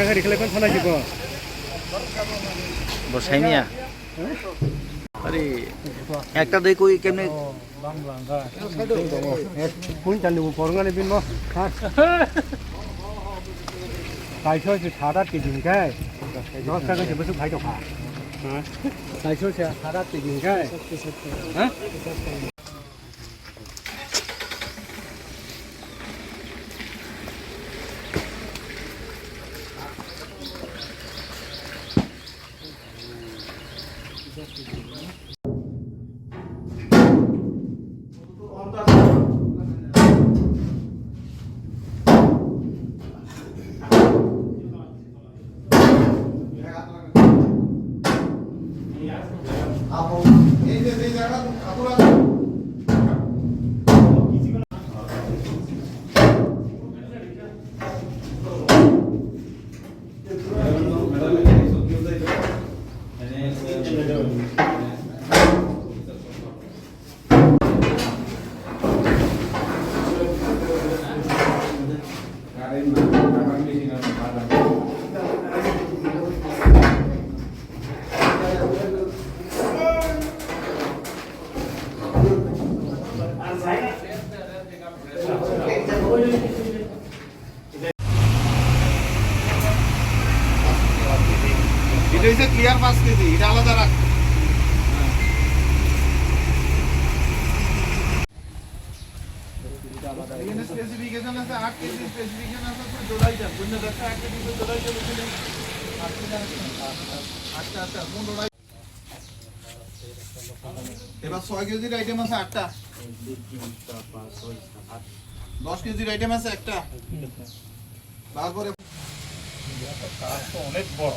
গাড়ি খেলে কোন থানায় যাব বসাই মিয়া আরে একটা দই কই কেমনে? কোন চালু করঙ্গানে বিন গাইছো যে সাদা কেজি গায় দশ টাকা যে তো খা হ্যাঁ কেজি হ্যাঁ এটা হচ্ছে ক্লিয়ার পাঁচ কেজি এটা আলাদা রাখ এখানে স্পেসিফিকেশন আছে আট কেজি স্পেসিফিকেশন আছে তো জোড়াই যান বুঝলে দেখো এক কেজি তো জোড়াই যাবে বুঝলে আচ্ছা আচ্ছা কোন জোড়াই এবার ছয় কেজির আইটেম আছে আটটা। দশ কেজির আইটেম আছে একটা। তারপরে অনেক বড়।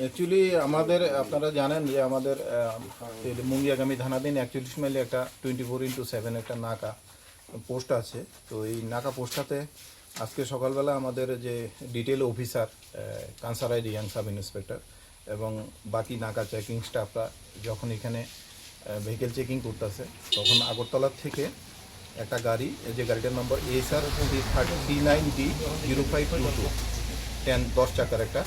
অ্যাকচুয়ালি আমাদের, আপনারা জানেন যে আমাদের মুঙ্গিয়াগামী থানাধীন একচল্লিশ মাইলে একটা টোয়েন্টি ফোর ইন্টু সেভেন একটা নাকা পোস্ট আছে। তো এই নাকা পোস্টটাতে আজকে সকালবেলা আমাদের যে detail officer Kansarai Reang sub inspector এবং বাকি নাকা চেকিং স্টাফরা যখন এখানে ভেহিকেল চেকিং করতেছে, তখন আগরতলার থেকে একটা গাড়ি যে গাড়িটার number S R three thirty three nine D zero five two two ten দশ চাকার একটা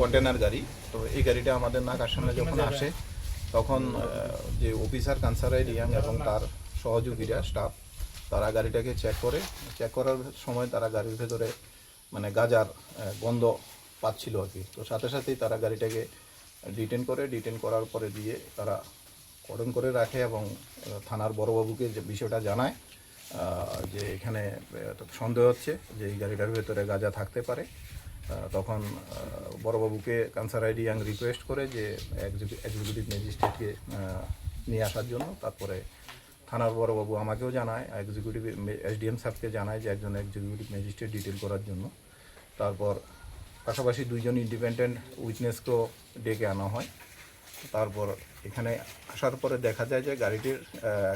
কন্টেনার গাড়ি। তো এই গাড়িটা আমাদের নাকার সামনে যখন আসে, তখন যে অফিসার কানসারাই রিয়াং এবং তার সহযোগীরা স্টাফ তারা গাড়িটাকে চেক করে। চেক করার সময় তারা গাড়ির ভেতরে মানে গাজার গন্ধ পাচ্ছিল আর কি। তো সাথে সাথেই তারা গাড়িটাকে ডিটেন করে। ডিটেন করার পরে দিয়ে তারা কর্ডন করে রাখে এবং থানার বড়বাবুকে যে বিষয়টা জানায় যে এখানে সন্দেহ হচ্ছে যে এই গাড়িটার ভেতরে গাঁজা থাকতে পারে। তখন বড়বাবুকে কানসার আইডি ইয়াং রিকোয়েস্ট করে যে এক্সিকিউটিভ ম্যাজিস্ট্রেটকে নিয়ে আসার জন্য। তারপরে থানার বড়বাবু আমাকেও জানায় এক্সিকিউটিভ এসডিএম সাহেবকে জানায় যে একজন এক্সিকিউটিভ ম্যাজিস্ট্রেট ডিটেল করার জন্য। তারপর পাশাপাশি দুইজন ইন্ডিপেন্ডেন্ট উইটনেসকেও ডেকে আনা হয়। তারপর এখানে আসার পরে দেখা যায় যে গাড়িটির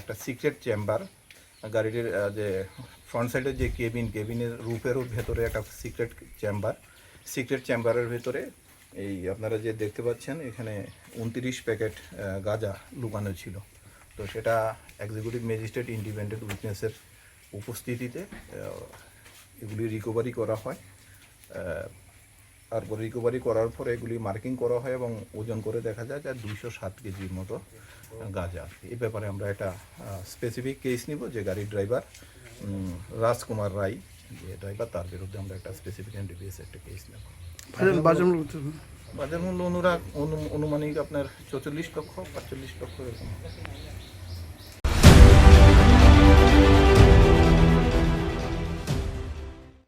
একটা সিক্রেট চেম্বার গাড়িটির যে ফ্রন্ট সাইডের যে কেবিন কেবিনের রুফেরও ভেতরে একটা সিক্রেট চেম্বার সিক্রেট চেম্বারের ভেতরে এই আপনারা যে দেখতে পাচ্ছেন, এখানে উনত্রিশ প্যাকেট গাঁজা লুকানো ছিল। তো সেটা এক্সিকিউটিভ ম্যাজিস্ট্রেট ইন্ডিপেন্ডেন্ট উইটনেসের উপস্থিতিতে এগুলি রিকভারি করা হয়। তারপর রিকভারি করার পরে এগুলি মার্কিং করা হয় এবং ওজন করে দেখা যায় যে দুইশো সাত কেজির মতো গাঁজা। এই ব্যাপারে আমরা একটা স্পেসিফিক কেস নিব যে গাড়ির ড্রাইভার রাজকুমার রায় যে ড্রাইভার তার বিরুদ্ধে আমরা একটা স্পেসিফিক এনডিপিএস একটা কেস নেব। বাজার মূল্য অনুরাগ অনু- অনুমানিক আপনার চৌচল্লিশ লক্ষ পাঁচচল্লিশ লক্ষ এরকম।